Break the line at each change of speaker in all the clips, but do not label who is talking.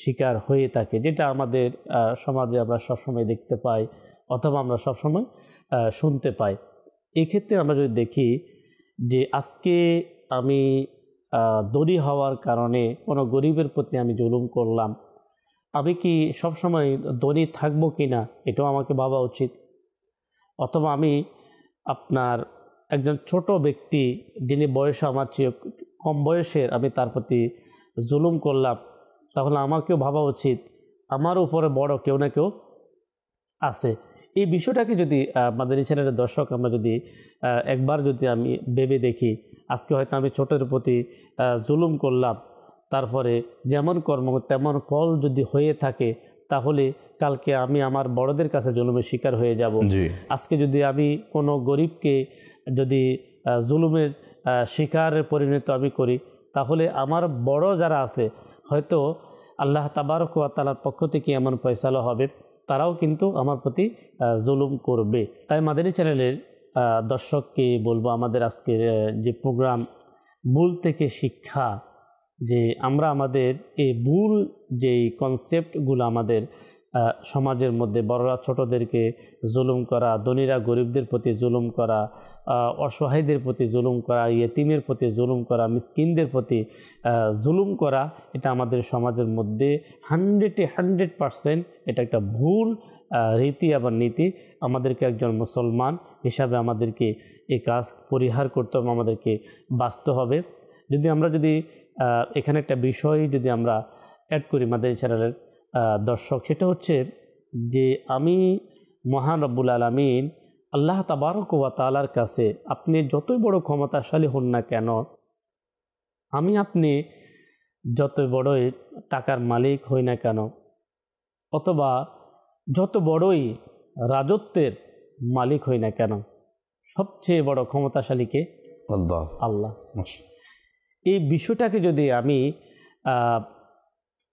শিকার হয়ে থাকে, যেটা আমাদের সমাজে আমরা সবসময় দেখতে পাই অথবা আমরা সবসময় শুনতে পাই। এক্ষেত্রে আমরা যদি দেখি যে আজকে আমি দড়ি হওয়ার কারণে কোনো গরিবের প্রতি আমি জুলুম করলাম, আমি কি সবসময় দড়ি থাকব কি না, এটাও আমাকে ভাবা উচিত। অথবা আমি আপনার একজন ছোট ব্যক্তি যিনি বয়সে আমার চেয়ে কম বয়সের, আমি তার প্রতি জুলুম করলাম তাহলে আমাকেও ভাবা উচিত। আমার উপরে বড় কেউ না কেউ আছে। এই বিষয়টাকে যদি আহ, মাদানী চ্যানেলের দর্শক আমরা যদি একবার যদি আমি ভেবে দেখি আজকে হয়তো আমি ছোটের প্রতি জুলুম করলাম তারপরে যেমন কর্ম তেমন ফল যদি হয়ে থাকে তাহলে কালকে আমি আমার বড়দের কাছে জুলুমের শিকার হয়ে যাব। আজকে যদি আমি কোনো গরিবকে যদি জুলুমের আহ, শিকারের পরিণত আমি করি তাহলে আমার বড় যারা আছে হয়তো আল্লাহ তাবারক তালার পক্ষ থেকে এমন ফয়সালা হবে, তারাও কিন্তু আমার প্রতি জুলুম করবে। তাই মাদানী চ্যানেলের দর্শককে বলব আমাদের আজকের যে প্রোগ্রাম, ভুল থেকে শিক্ষা, যে আমরা আমাদের এই ভুল যেই কনসেপ্টগুলো আমাদের সমাজের মধ্যে বড়রা ছোটদেরকে জুলুম করা, ধনীরা গরিবদের প্রতি জুলুম করা অসহায়দের প্রতি জুলুম করা, ইয়েতিমের প্রতি জুলুম করা, মিসকিনদের প্রতি জুলুম করা, এটা আমাদের সমাজের মধ্যে হান্ড্রেডে হান্ড্রেড পারসেন্ট এটা একটা ভুল রীতি আবার নীতি। আমাদেরকে একজন মুসলমান হিসাবে আমাদেরকে এই কাজ পরিহার করতে হবে, আমাদেরকে বাঁচতে হবে। যদি আমরা যদি এখানে একটা বিষয় যদি আমরা অ্যাড করি মাদানী চ্যানেলের দর্শক সেটা হচ্ছে যে আমি মহান রব্বুল আলমিন আল্লাহ তাবারক ওয়া তালার কাছে আপনি যতই বড় ক্ষমতাশালী হন না কেন আমি আপনি যত বড়ই টাকার মালিক হই না কেন অথবা যত বড়ই রাজত্বের মালিক হই না কেন সবচেয়ে বড় ক্ষমতাশালীকে
আল্লাহ।
আল্লাহ। এই বিষয়টাকে যদি আমি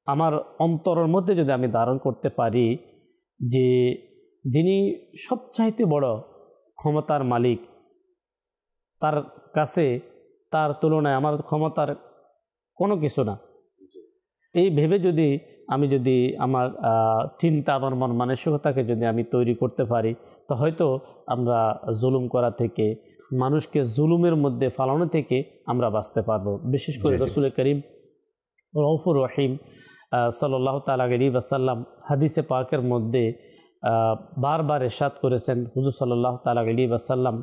আমার অন্তরের মধ্যে যদি আমি ধারণ করতে পারি যে যিনি সবচাইতে বড় ক্ষমতার মালিক তার কাছে তার তুলনায় আমার ক্ষমতার কোনো কিছু না এই ভেবে যদি আমি যদি আমার চিন্তা আমার মন মানসিকতাকে যদি আমি তৈরি করতে পারি তো হয়তো আমরা জুলুম করা থেকে মানুষকে জুলুমের মধ্যে ফালানো থেকে আমরা বাঁচতে পারব বিশেষ করে। রসুল করিম রৌফুর রহিম সাল্লাহ তালা আলী বাসাল্লাম হাদিসে পাকের মধ্যে বারবার এরশাদ করেছেন হুজুর সাল্লাহ তালা আলী বাসাল্লাম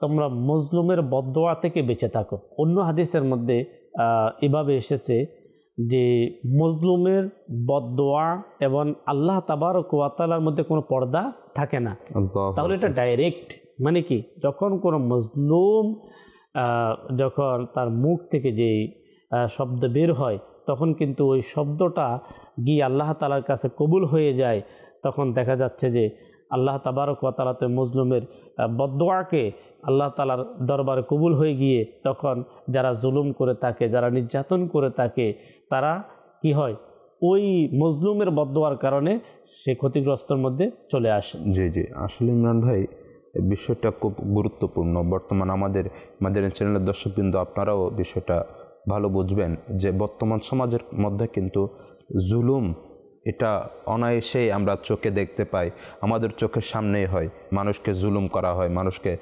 তোমরা মজলুমের বদোয়া থেকে বেঁচে থাকো। অন্য হাদিসের মধ্যে এভাবে এসেছে যে মজলুমের বদোয়া এবং আল্লাহ তাবার কোয়াতালার মধ্যে কোনো পর্দা থাকে না। তাহলে এটা ডাইরেক্ট মানে কি? যখন কোনো মজলুম যখন তার মুখ থেকে যেই আহ, শব্দ বের হয় তখন কিন্তু ওই শব্দটা গিয়ে আল্লাহ তালার কাছে কবুল হয়ে যায়। তখন দেখা যাচ্ছে যে আল্লাহ তাবারক তালাতে মজলুমের বদোয়াকে আল্লাহ তালার দরবারে কবুল হয়ে গিয়ে তখন যারা জুলুম করে থাকে, যারা নির্যাতন করে থাকে, তারা কি হয়? ওই মজলুমের বদোয়ার কারণে সে ক্ষতিগ্রস্তর মধ্যে চলে আসে।
জি জি। আসলে ইমরান ভাই বিষয়টা খুব গুরুত্বপূর্ণ। বর্তমান আমাদের আমাদের চ্যানেলের দর্শকবৃন্দ, আপনারাও বিষয়টা ভালো বুঝবেন যে বর্তমান সমাজের মধ্যে কিন্তু জুলুম, এটা অনায়াসেই আমরা চোখে দেখতে পাই। আমাদের চোখের সামনেই হয়, মানুষকে জুলুম করা হয়, মানুষকে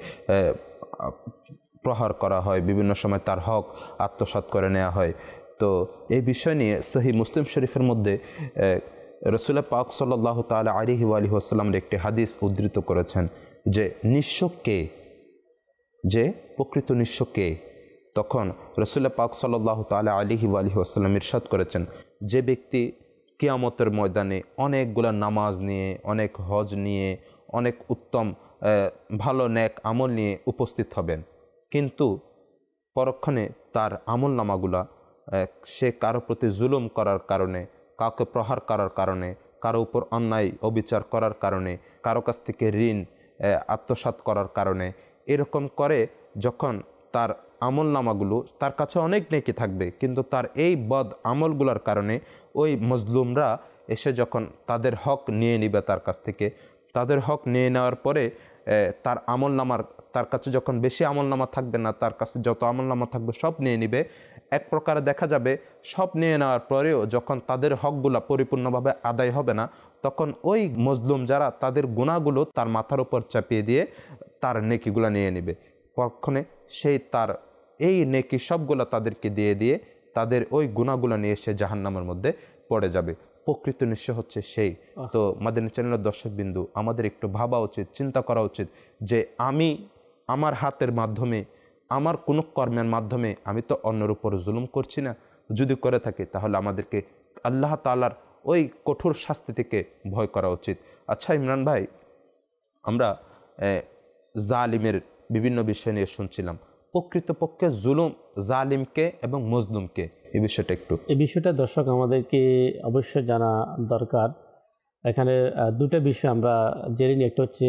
প্রহার করা হয়, বিভিন্ন সময় তার হক আত্মসাৎ করে নেওয়া হয়। তো এই বিষয় নিয়ে সহি মুসলিম শরীফের মধ্যে রসুল্লাহ পাক সাল্লাহ তালা আলিহি আলি আসাল্লামের একটি হাদিস উদ্ধৃত করেছেন যে, নিঃস্ব কে? যে, প্রকৃত নিঃস্ব কে? তখন রসুল্লা পাক সাল্লাহ তালা আলিহি আলহি আসাল্লাম ইরশাদ করেছেন যে ব্যক্তি কিয়ামতের ময়দানে অনেকগুলা নামাজ নিয়ে অনেক হজ নিয়ে অনেক উত্তম ভালো ন্যাক আমল নিয়ে উপস্থিত হবেন। কিন্তু পরক্ষণে তার আমল নামাগুলা সে কারও প্রতি জুলুম করার কারণে কাউকে প্রহার করার কারণে কারও উপর অন্যায় অবিচার করার কারণে কারও কাছ থেকে ঋণ আহ, আত্মসাৎ করার কারণে এরকম করে যখন তার আমল নামাগুলো তার কাছে অনেক নেকি থাকবে, কিন্তু তার এই বদ আমলগুলোর কারণে ওই মজলুমরা এসে যখন তাদের হক নিয়ে নিবে তার কাছ থেকে, তাদের হক নিয়ে নেওয়ার পরে তার আমল নামার তার কাছে যখন বেশি আমল নামা থাকবে না, তার কাছে যত আমল নামা থাকবে সব নিয়ে নিবে, এক প্রকার দেখা যাবে সব নিয়ে নেওয়ার পরেও যখন তাদের হকগুলা পরিপূর্ণভাবে আদায় হবে না, তখন ওই মজলুম যারা তাদের গুণাগুলো তার মাথার উপর চাপিয়ে দিয়ে তার নেকিগুলা নিয়ে নেবে। পক্ষণে সেই তার এই নেকি সবগুলা তাদেরকে দিয়ে দিয়ে তাদের ওই গুণাগুলো নিয়ে সে জাহান্নামের মধ্যে পড়ে যাবে। প্রকৃত নিশ্চয় হচ্ছে সেই। তো মাদিনী চ্যানেলের দর্শক বিন্দু আমাদের একটু ভাবা উচিত চিন্তা করা উচিত যে আমি আমার হাতের মাধ্যমে আমার কোনো কর্মের মাধ্যমে আমি তো অন্যের উপর জুলুম করছি না। যদি করে থাকি তাহলে আমাদেরকে আল্লাহ তালার ওই কঠোর শাস্তি থেকে ভয় করা উচিত। আচ্ছা ইমরান ভাই আমরা জালিমের বিভিন্ন বিষয় নিয়ে শুনছিলাম। প্রকৃতপক্ষে জুলুম জালিমকে এবং মজলুমকে। এই বিষয়টা একটু।
এই বিষয়টা দর্শক আমাদেরকে অবশ্যই জানা দরকার। এখানে দুটো বিষয় আমরা জেনে নিই। একটা হচ্ছে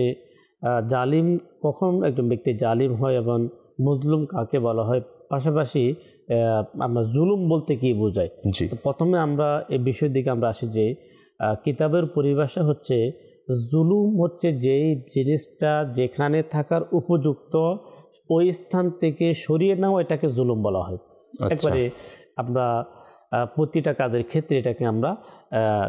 জালিম কখন একজন ব্যক্তি জালিম হয় এবং মজলুম কাকে বলা হয়? পাশাপাশি আমরা জুলুম বলতে কি বোঝায়? তো প্রথমে আমরা এই বিষয়ের দিকে আমরা আসি যে কিতাবের পরিভাষা হচ্ছে জুলুম হচ্ছে যেই জিনিসটা যেখানে থাকার উপযুক্ত ওই স্থান থেকে সরিয়ে নেওয়া এটাকে জুলুম বলা হয়।
আচ্ছা।
একবারে আমরা প্রতিটা কাজের ক্ষেত্রে এটাকে আমরা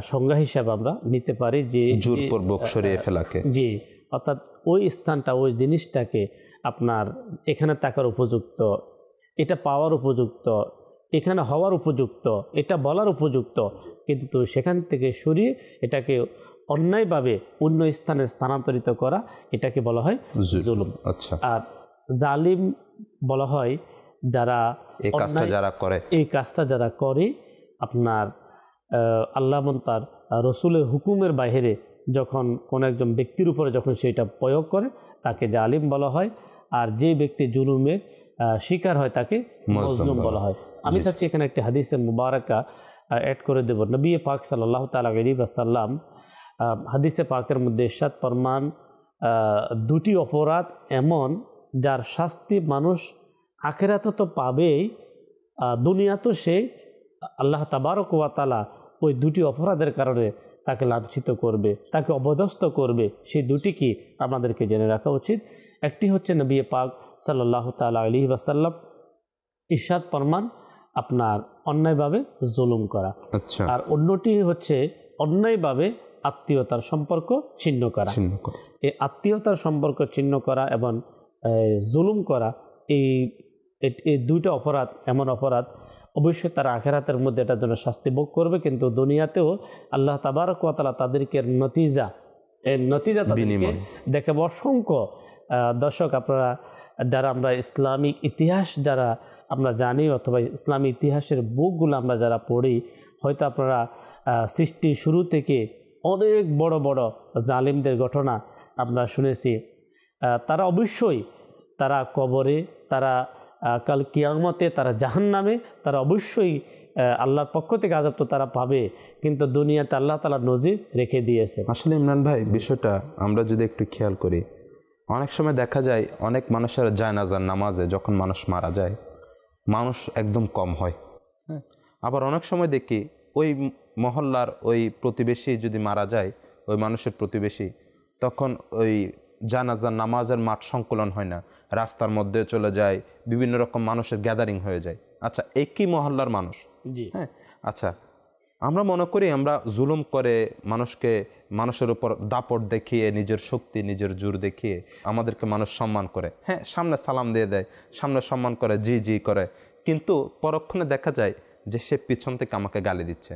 সংজ্ঞা হিসাবে আমরা নিতে পারি যে যে-
জোরপূর্বক সরিয়ে ফেলাকে।
জি অর্থাৎ ওই স্থানটা ওই জিনিসটাকে আপনার এখানে থাকার উপযুক্ত এটা পাওয়ার উপযুক্ত এখানে হওয়ার উপযুক্ত এটা বলার উপযুক্ত কিন্তু সেখান থেকে সরিয়ে এটাকে অন্যায়ভাবে অন্য স্থানে স্থানান্তরিত করা এটাকে বলা হয়
জুলুম। আচ্ছা।
আর জালিম বলা হয় যারা
এই কাজটা যারা করে।
এই কাজটা যারা করে আপনার আল্লাহ তার রসুলের হুকুমের বাইরে যখন কোনো একজন ব্যক্তির উপরে যখন সেটা প্রয়োগ করে তাকে জালিম বলা হয়। আর যে ব্যক্তি জুলুমের শিকার হয় তাকে
মজলুম বলা
হয়। আমি চাচ্ছি এখানে একটি হাদিসে মুবারকা অ্যাড করে দেব। নবী পাক সাল্লাহ তালা আলী হাদিসে পাকের মধ্যে ইরশাদ ফরমান দুটি অপরাধ এমন যার শাস্তি মানুষ আখেরাত তো পাবেই আহ, দুনিয়াতেও সে আল্লাহ তাবারক ওই দুটি অপরাধের কারণে তাকে লাঞ্ছিত করবে তাকে অবদস্ত করবে সেই দুটি কি আমাদেরকে জেনে রাখা উচিত। একটি হচ্ছে নবী পাক সাল্লাহ তালা আলী বাসাল্লাম ইরশাদ ফরমান আপনার অন্যায়ভাবে জুলুম করা।
আচ্ছা।
আর অন্যটি হচ্ছে অন্যায়ভাবে আত্মীয়তার সম্পর্ক ছিন্ন করা এই আত্মীয়তার সম্পর্ক ছিন্ন করা এবং জুলুম করা এই এই দুইটা অপরাধ এমন অপরাধ অবশ্যই তারা আখেরাতের মধ্যে এটার জন্য শাস্তি ভোগ করবে কিন্তু দুনিয়াতেও আল্লাহ তাবারক ওয়া তাদেরকে নতিজা এই নতিজা তাদেরকে। দেখাবে অসংখ্য দর্শক আপনারা যারা আমরা ইসলামিক ইতিহাস যারা আমরা জানি অথবা ইসলামী ইতিহাসের বুকগুলো আমরা যারা পড়ি হয়তো আপনারা সৃষ্টির শুরু থেকে অনেক বড় বড় জালিমদের ঘটনা আমরা শুনেছি। তারা অবশ্যই তারা কবরে, তারা কাল কিয়ামতে তারা জাহান্নামে, তারা অবশ্যই আল্লাহর পক্ষ থেকে আজাব তো তারা পাবে, কিন্তু দুনিয়াতে আল্লাহ তালা নজির রেখে দিয়েছে।
আসলে ইমরান ভাই, বিষয়টা আমরা যদি একটু খেয়াল করি, অনেক সময় দেখা যায় অনেক মানুষের জায়নাজার নামাজে যখন মানুষ মারা যায়। মানুষ একদম কম হয়। হ্যাঁ আবার অনেক সময় দেখি ওই মহল্লার ওই প্রতিবেশী যদি মারা যায় ওই মানুষের প্রতিবেশী তখন ওই জানাজার নামাজের মাঠ সংকলন হয় না। রাস্তার মধ্যে চলে যায় বিভিন্ন রকম মানুষের গ্যাদারিং হয়ে যায়। আচ্ছা একই মহল্লার মানুষ? হ্যাঁ আচ্ছা আমরা মনে করি আমরা জুলুম করে মানুষকে মানুষের উপর দাপট দেখিয়ে নিজের শক্তি নিজের জোর দেখিয়ে আমাদেরকে মানুষ সম্মান করে। হ্যাঁ সামনে সালাম দিয়ে দেয় সামনে সম্মান করে জি জি করে। কিন্তু পরক্ষণে দেখা যায় যে সে পিছন থেকে আমাকে গালি দিচ্ছে।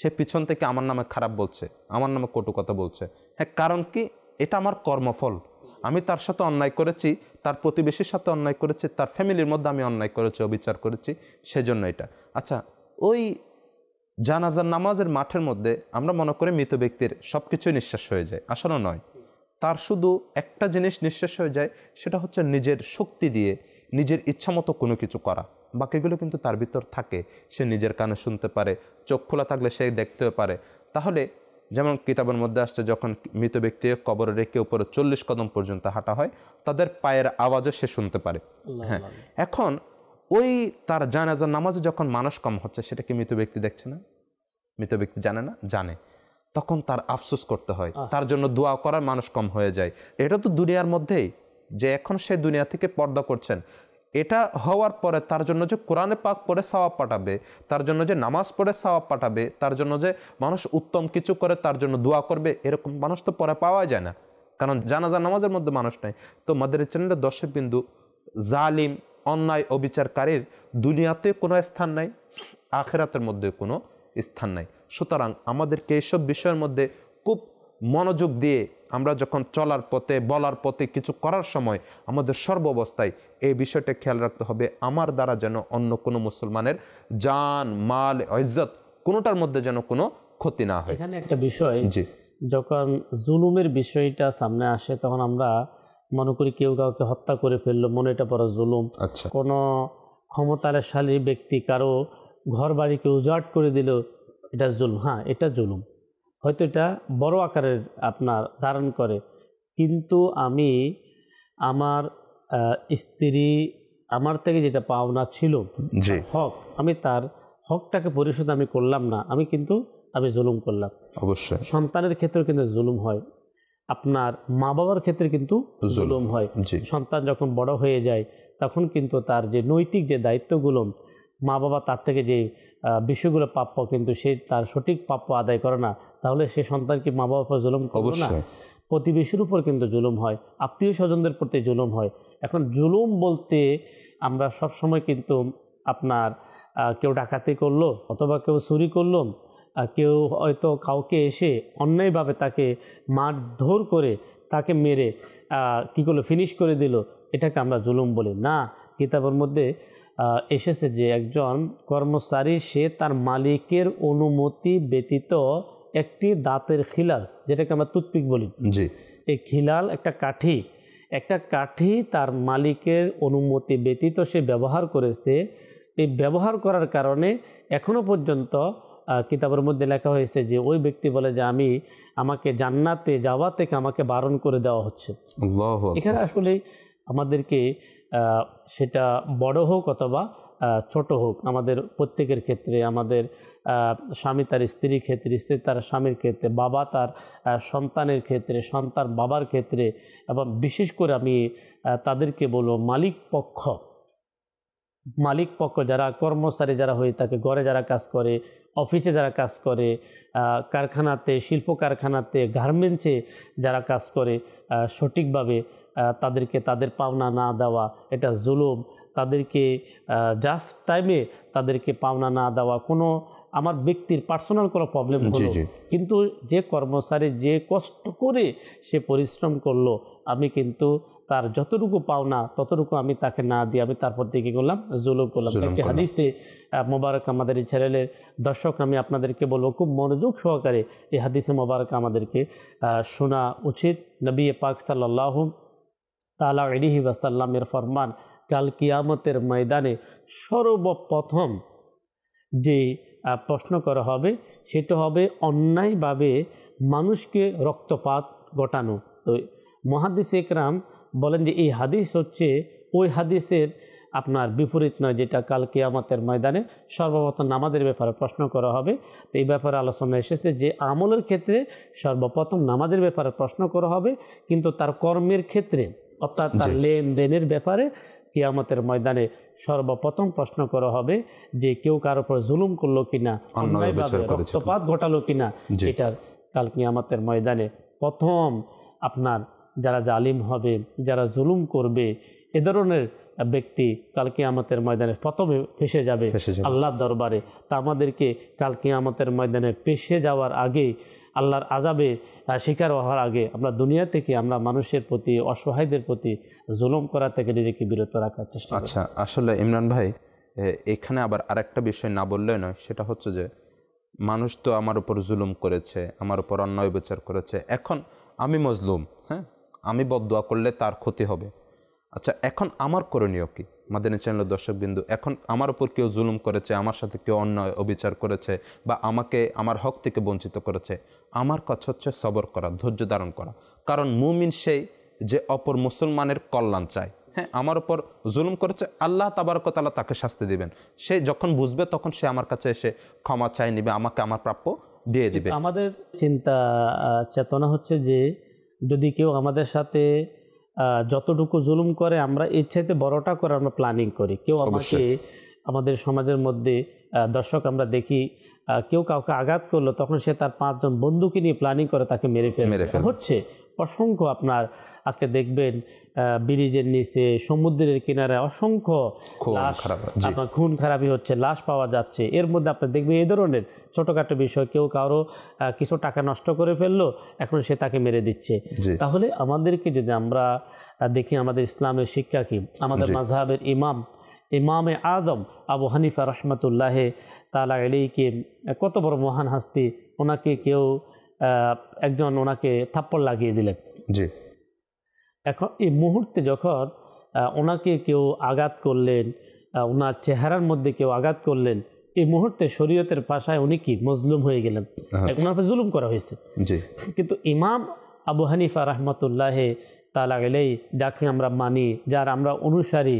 সে পিছন থেকে আমার নামে খারাপ বলছে, আমার নামে কটু কথা বলছে। হ্যাঁ কারণ কি? এটা আমার কর্মফল। আমি তার সাথে অন্যায় করেছি, তার প্রতিবেশীর সাথে অন্যায় করেছি, তার ফ্যামিলির মধ্যে আমি অন্যায় করেছি, অবিচার করেছি, সেজন্য এটা। আচ্ছা ওই জানাজার নামাজের মাঠের মধ্যে আমরা মনে করি মৃত ব্যক্তির সব কিছুই নিঃশ্বাস হয়ে যায়, আসলে নয়। তার শুধু একটা জিনিস নিঃশ্বাস হয়ে যায়, সেটা হচ্ছে নিজের শক্তি দিয়ে নিজের ইচ্ছামতো কোনো কিছু করা। বাকিগুলো কিন্তু তার ভিতর থাকে। সে নিজের কানে শুনতে পারে চোখ খোলা থাকলে সে দেখতেও পারে। তাহলে যেমন কিতাবের মধ্যে আসছে যখন মৃত ব্যক্তি কবরে রেখে উপরে চল্লিশ কদম পর্যন্ত হাঁটা হয় তাদের পায়ের আওয়াজও সে শুনতে পারে। হ্যাঁ। এখন ওই তার জানাজার নামাজে যখন মানুষ কম হচ্ছে সেটা কি মৃত ব্যক্তি দেখছে না? মৃত ব্যক্তি জানে না? জানে। তখন তার আফসোস করতে হয়। তার জন্য দোয়া করার মানুষ কম হয়ে যায়। এটা তো দুনিয়ার মধ্যেই। যে এখন সে দুনিয়া থেকে পর্দা করছেন এটা হওয়ার পরে তার জন্য যে কোরআনে পাক পড়ে সওয়াব পাঠাবে, তার জন্য যে নামাজ পড়ে সওয়াব পাঠাবে, তার জন্য যে মানুষ উত্তম কিছু করে তার জন্য দোয়া করবে, এরকম মানুষ তো পরে পাওয়া যায় না। কারণ জানাজা নামাজের মধ্যে মানুষ নাই। তো মাদের চ্যানেলের দর্শক বিন্দু, জালিম, অন্যায়, অবিচারকারীর দুনিয়াতে কোনো স্থান নাই, আখেরাতের মধ্যে কোনো স্থান নাই। সুতরাং আমাদেরকে এইসব বিষয়ের মধ্যে মনোযোগ দিয়ে আমরা যখন চলার পথে বলার পথে কিছু করার সময় আমাদের সর্ব অবস্থায় এই বিষয়টা খেয়াল রাখতে হবে। আমার দ্বারা যেন অন্য কোনো মুসলমানের জান মাল ইজ্জত কোনোটার মধ্যে যেন কোনো ক্ষতি না হয়।
এখানে একটা বিষয়
জি।
যখন জুলুমের বিষয়টা সামনে আসে তখন আমরা মনে করি কেউ কাউকে হত্যা করে ফেলল মনে এটা বড় জুলুম।
আচ্ছা।
কোনো ক্ষমতাশালী ব্যক্তি কারও ঘর বাড়িকে উজাট করে দিল এটা জুলুম। হ্যাঁ এটা জুলুম। হয়তো এটা বড় আকারের আপনার ধারণ করে। কিন্তু আমি আমার স্ত্রী আমার থেকে যেটা পাওনা ছিল হক আমি তার হকটাকে পরিশোধ আমি করলাম না আমি কিন্তু আমি জুলুম করলাম।
অবশ্যই।
সন্তানের ক্ষেত্রেও কিন্তু জুলুম হয় আপনার মা বাবার ক্ষেত্রে কিন্তু জুলুম হয়। সন্তান যখন বড় হয়ে যায় তখন কিন্তু তার যে নৈতিক যে দায়িত্বগুলো মা বাবা তার থেকে যে বিষয়গুলো প্রাপ্য কিন্তু সে তার সঠিক প্রাপ্য আদায় করে না তাহলে সে সন্তানকে মা বাবার উপর জুলুম করবে না। প্রতিবেশীর উপর কিন্তু জুলুম হয় আত্মীয় স্বজনদের প্রতি জুলুম হয়। এখন জুলুম বলতে আমরা সব সময় কিন্তু আপনার কেউ ডাকাতি করল অথবা কেউ চুরি করল কেউ হয়তো কাউকে এসে অন্যায়ভাবে তাকে মারধর করে তাকে মেরে কী করল ফিনিশ করে দিল এটাকে আমরা জুলুম বলি। না কিতাবের মধ্যে এসেছে যে একজন কর্মচারী সে তার মালিকের অনুমতি ব্যতীত একটি দাঁতের খিলাল যেটাকে আমরা টুথপিক বলি।
জি।
এই খিলাল একটা কাঠি। একটা কাঠি তার মালিকের অনুমতি ব্যতীত সে ব্যবহার করেছে। এই ব্যবহার করার কারণে এখনও পর্যন্ত কিতাবের মধ্যে লেখা হয়েছে যে ওই ব্যক্তি বলে যে আমি আমাকে জান্নাতে যাওয়া থেকে আমাকে বারণ করে দেওয়া হচ্ছে। এখানে আসলে আমাদেরকে সেটা বড় হোক অথবা ছোট হোক, আমাদের প্রত্যেকের ক্ষেত্রে, আমাদের স্বামী তার স্ত্রীর ক্ষেত্রে, স্ত্রী তার স্বামীর ক্ষেত্রে, বাবা তার সন্তানের ক্ষেত্রে সন্তান বাবার ক্ষেত্রে, এবং বিশেষ করে আমি তাদেরকে বলব মালিক পক্ষ। মালিক পক্ষ যারা কর্মচারী যারা হয়ে থাকে, ঘরে যারা কাজ করে, অফিসে যারা কাজ করে কারখানাতে শিল্প কারখানাতে গার্মেন্টসে যারা কাজ করে সঠিকভাবে তাদেরকে তাদের পাওনা না দেওয়া এটা জুলুম। তাদেরকে জাস্ট টাইমে তাদেরকে পাওনা না দেওয়া কোনো আমার ব্যক্তির পার্সোনাল কোনো প্রবলেম হলো। কিন্তু যে কর্মচারী যে কষ্ট করে সে পরিশ্রম করল আমি কিন্তু তার যতটুকু পাওনা ততটুকু আমি তাকে না দিয়ে আমি তারপর দিয়ে কী করলাম? জুলুম করলাম। একটি হাদিসে মোবারক আমাদের এই চ্যানেলের দর্শক আমি আপনাদেরকে বলব খুব মনোযোগ সহকারে এই হাদিসে মোবারক আমাদেরকে শোনা উচিত। নবী পাক সাল্লাহ তালা আলিহি ওয়াসাল্লামের ফরমান, কাল কিয়ামতের ময়দানে সর্বপ্রথম যে প্রশ্ন করা হবে, সেটা হবে অন্যায়ভাবে মানুষকে রক্তপাত ঘটানো। তো মহাদিস একরাম বলেন যে, এই হাদিস হচ্ছে, ওই হাদিসের আপনার বিপরীত নয়, যেটা কাল কিয়ামতের ময়দানে সর্বপ্রথম নামাজের ব্যাপারে প্রশ্ন করা হবে। তো এই ব্যাপারে আলোচনা এসেছে যে, আমলের ক্ষেত্রে সর্বপ্রথম নামাজের ব্যাপারে প্রশ্ন করা হবে, কিন্তু তার কর্মের ক্ষেত্রে অর্থাৎ তার লেনদেনের ব্যাপারে কিয়ামতের ময়দানে সর্বপ্রথম প্রশ্ন করা হবে যে কেউ কার উপর জুলুম করল কিনা অন্যায়ভাবে। রক্তপাত ঘটালো কিনা এটার কাল কিয়ামতের ময়দানে প্রথম আপনার যারা জালিম হবে যারা জুলুম করবে এ ধরনের ব্যক্তি কালকে কিয়ামতের ময়দানে প্রথমে ফেসে যাবে। আল্লাহর দরবারে তা আমাদেরকে কালকে কিয়ামতের ময়দানে পেশে যাওয়ার আগে আল্লাহর আজাবে শিকার হওয়ার আগে আমরা দুনিয়া থেকে আমরা মানুষের প্রতি, অসহায়দের প্রতি জুলুম করা থেকে নিজেকে বিরত রাখার চেষ্টা
আচ্ছা আসলে ইমরান ভাই এখানে আবার আরেকটা বিষয় না বললে নয়, সেটা হচ্ছে যে মানুষ তো আমার উপর জুলুম করেছে, আমার উপর অন্যায় বিচার করেছে, এখন আমি মজলুম হ্যাঁ? আমি বদদোয়া করলে তার ক্ষতি হবে। আচ্ছা এখন আমার করণীয় কি? মাদানী চ্যানেলের দর্শকবিন্দু এখন আমার উপর কেউ জুলুম করেছে আমার সাথে কেউ অন্যায় অবিচার করেছে বা আমাকে আমার হক থেকে বঞ্চিত করেছে আমার কাজ হচ্ছে সবর করা ধৈর্য ধারণ করা। কারণ মুমিন সেই যে অপর মুসলমানের কল্যাণ চায়। হ্যাঁ আমার ওপর জুলুম করেছে আল্লাহ তাবারকতালা তাকে শাস্তি দিবেন। সে যখন বুঝবে তখন সে আমার কাছে এসে ক্ষমা চাই নিবে আমাকে আমার প্রাপ্য দিয়ে দিবে।
আমাদের চিন্তা চেতনা হচ্ছে যে যদি কেউ আমাদের সাথে যতটুকু জুলুম করে আমরা এর চাইতে বড়টা করে আমরা প্ল্যানিং করি। কেউ আমাকে আমাদের সমাজের মধ্যে দর্শক আমরা দেখি কেউ কাউকে আঘাত করল তখন সে তার পাঁচজন বন্ধুকে নিয়ে প্ল্যানিং করে তাকে মেরে ফেলে হচ্ছে? অসংখ্য আপনার আজকে দেখবেন ব্রিজের নিচে সমুদ্রের কিনারে অসংখ্য লাশ
খারাপ,
আপনার খুন খারাপি হচ্ছে লাশ পাওয়া যাচ্ছে। এর মধ্যে আপনি দেখবেন এই ধরনের ছোটোখাটো বিষয় কেউ কারও কিছু টাকা নষ্ট করে ফেলল এখন সে তাকে মেরে দিচ্ছে। তাহলে আমাদেরকে যদি আমরা দেখি আমাদের ইসলামের শিক্ষা কি? আমাদের। মাঝহাবের ইমাম ইমামে আদম আবু হানিফা রহমতুল্লাহে তালা এলিকে কত বড় মহান হাস্তি ওনাকে কেউ একজন ওনাকে থাপ্পড় লাগিয়ে দিলেন।
জি।
এখন এই মুহূর্তে যখন ওনাকে কেউ আঘাত করলেন ওনার চেহারার মধ্যে কেউ আঘাত করলেন এই মুহূর্তে শরীয়তের ভাষায় উনি কি মজলুম হয়ে গেলেন।
আচ্ছা,
ওনার উপর জুলুম করা হয়েছে।
জি।
কিন্তু ইমাম আবু হানিফা রহমতুল্লাহে তালা গেলেই যাকে আমরা মানি যার আমরা অনুসারী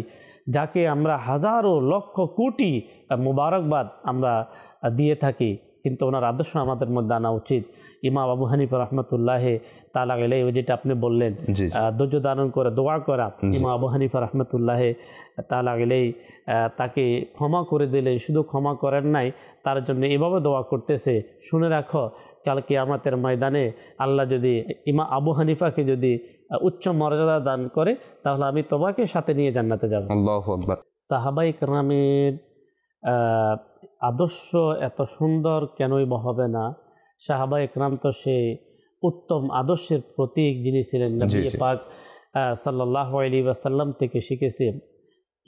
যাকে আমরা হাজারো লক্ষ কোটি মোবারকবাদ আমরা দিয়ে থাকি কিন্তু ওনার আদর্শ আমাদের মধ্যে আনা উচিত। ইমা আবু হানিফা রহমতুল্লাহে তালা গেলেই ওই যেটা আপনি বললেন ধৈর্য ধারণ করে দোয়া করা ইমা আবু হানিফা রহমতুল্লাহে তা লাগলেই তাকে ক্ষমা করে দিলে শুধু ক্ষমা করেন নাই তার জন্য এভাবে দোয়া করতেছে। শুনে রাখো কালকে আমাদের ময়দানে আল্লাহ যদি ইমা আবু হানিফাকে যদি উচ্চ মর্যাদা দান করে তাহলে আমি তোমাকে সাথে নিয়ে জান্নাতে যাব।
আল্লাহ আকবার।
সাহাবাই কালামের আদর্শ এত সুন্দর কেনই বা হবে না? সাহাবা একরাম তো সে উত্তম আদর্শের প্রতীক যিনি ছিলেন নবী পাক আহ, সাল্লাল্লাহু আলাইহি ওয়াসাল্লাম থেকে শিখেছে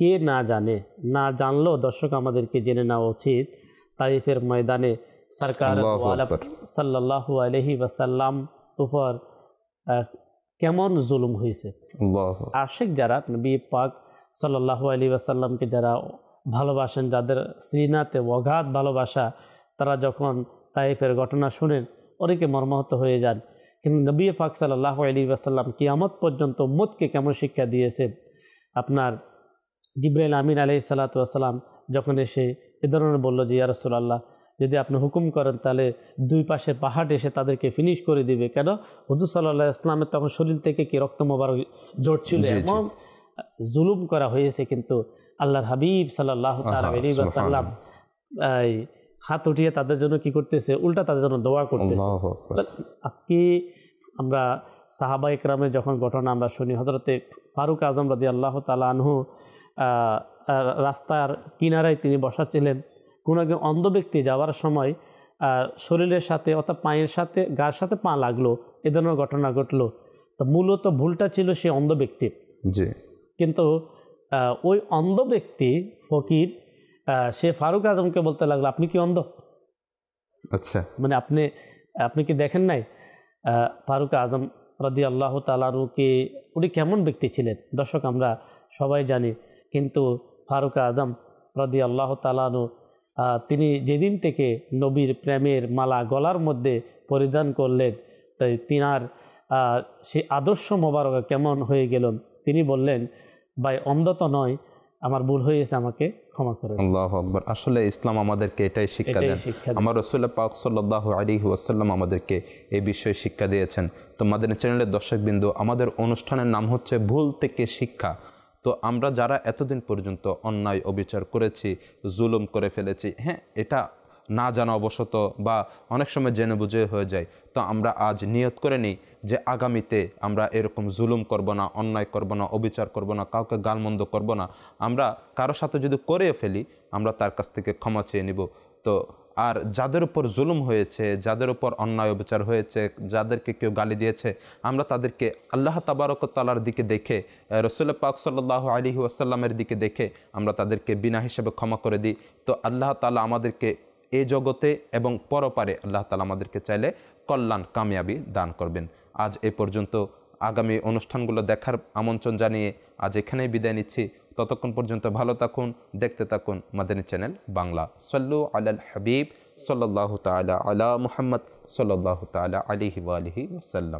কে না জানে না জানলেও দর্শক আমাদেরকে জেনে নেওয়া উচিত। তাইফের ময়দানে সরকার
আকবার।
সাল্লাল্লাহু ওয়াসাল্লাম উপর আহ, কেমন জুলুম হয়েছে। আশেক যারা নবী পাক সাল্লাল্লাহু আলী আসাল্লামকে যারা ভালোবাসেন যাদের শ্রীনাথে অগাধ ভালোবাসা তারা যখন তাইফের ঘটনা শুনেন অনেকে মর্মাহত হয়ে যান। কিন্তু নবী পাক সাল্লাহ আলী আসাল্লাম কিয়ামত পর্যন্ত উম্মতকে কেমন শিক্ষা দিয়েছে? আপনার জিব্রাইল আমিন আলহি সাল্লাতাম যখন এসে এ ধরনের বলল যে ইয়ারসুল্লাহ যদি আপনি হুকুম করেন তাহলে দুই পাশে পাহাড় এসে তাদেরকে ফিনিশ করে দিবে। কেন? হুজুর সাল্লাহ ইসলামের তখন শরীর থেকে কি রক্ত মোবারক জড়ছিল। এমন জুলুম করা হয়েছে কিন্তু আল্লাহর হাবিব সাল্লাহ সাল্লাম এই হাত উঠিয়ে তাদের জন্য কি করতেছে? উল্টা তাদের জন্য দোয়া করতেছে। আজকে আমরা সাহাবা ইকরামের যখন ঘটনা আমরা শুনি হজরতে ফারুক আজম রাদি আল্লাহ তালা আনহু রাস্তার কিনারায় তিনি বসা ছিলেন কোনো একজন অন্ধ ব্যক্তি যাওয়ার সময় শরীরের সাথে অর্থাৎ পায়ের সাথে গার সাথে পা লাগল এ ধরনের ঘটনা ঘটলো। তো মূলত ভুলটা ছিল সে অন্ধ ব্যক্তির
জি।
কিন্তু ওই অন্ধ ব্যক্তি ফকির সে ফারুক আজমকে বলতে লাগল আপনি কি অন্ধ?
আচ্ছা।
মানে আপনি আপনি কি দেখেন নাই? ফারুক আজম রাদি আল্লাহ তালারুকে উনি কেমন ব্যক্তি ছিলেন? দর্শক আমরা সবাই জানি। কিন্তু ফারুক আজম রাদি আল্লাহ তালানু তিনি যেদিন থেকে নবীর প্রেমের মালা গলার মধ্যে পরিধান করলেন তাই তিনার সেই আদর্শ মোবারক কেমন হয়ে গেল তিনি বললেন ভাই অন্ধ তো নয় আমার ভুল হয়েছে আমাকে ক্ষমা করে
আল্লাহ আকবার। আসলে ইসলাম আমাদেরকে এটাই শিক্ষা দেন।
শিক্ষা
আমার রসুল্লাহ পাক সাল্লাহ আলী ওয়াসাল্লাম আমাদেরকে এই বিষয়ে শিক্ষা দিয়েছেন। তো আমাদের চ্যানেলের দর্শকবিন্দু আমাদের অনুষ্ঠানের নাম হচ্ছে ভুল থেকে শিক্ষা। তো আমরা যারা এতদিন পর্যন্ত অন্যায় অবিচার করেছি, জুলুম করে ফেলেছি হ্যাঁ এটা না জানা অবশত বা অনেক সময় জেনে বুঝে হয়ে যায়। তো আমরা আজ নিয়ত করে নিই যে আগামীতে আমরা এরকম জুলুম করব না, অন্যায় করব না, অবিচার করব না, কাউকে গালমন্দ করব না। আমরা কারোর সাথে যদি করেও ফেলি, আমরা তার কাছ থেকে ক্ষমা চেয়ে নিব। তো আর যাদের উপর জুলুম হয়েছে, যাদের উপর অন্যায় অবিচার হয়েছে, যাদেরকে কেউ গালি দিয়েছে, আমরা তাদেরকে আল্লাহ তাবারক তালার দিকে দেখে রসুল্লা পাক সাল্লাহ আলী ওয়াসাল্লামের দিকে দেখে আমরা তাদেরকে বিনা হিসেবে ক্ষমা করে দিই। তো আল্লাহ তালা আমাদেরকে এ জগতে এবং পরপারে আল্লাহ তালা আমাদেরকে চাইলে কল্যাণ, কামিয়াবি দান করবেন। আজ এ পর্যন্ত আগামী অনুষ্ঠানগুলো দেখার আমন্ত্রণ জানিয়ে আজ এখানেই বিদায় নিচ্ছি। ততক্ষণ পর্যন্ত ভালো থাকুন, দেখতে থাকুন মাদানী চ্যানেল বাংলা। সল্লু আলাল হাবিব সাল্লাহ তালা আলা মুহাম্মদ সাল্লাহ তালা আলিহি আলহি ওসাল্লাম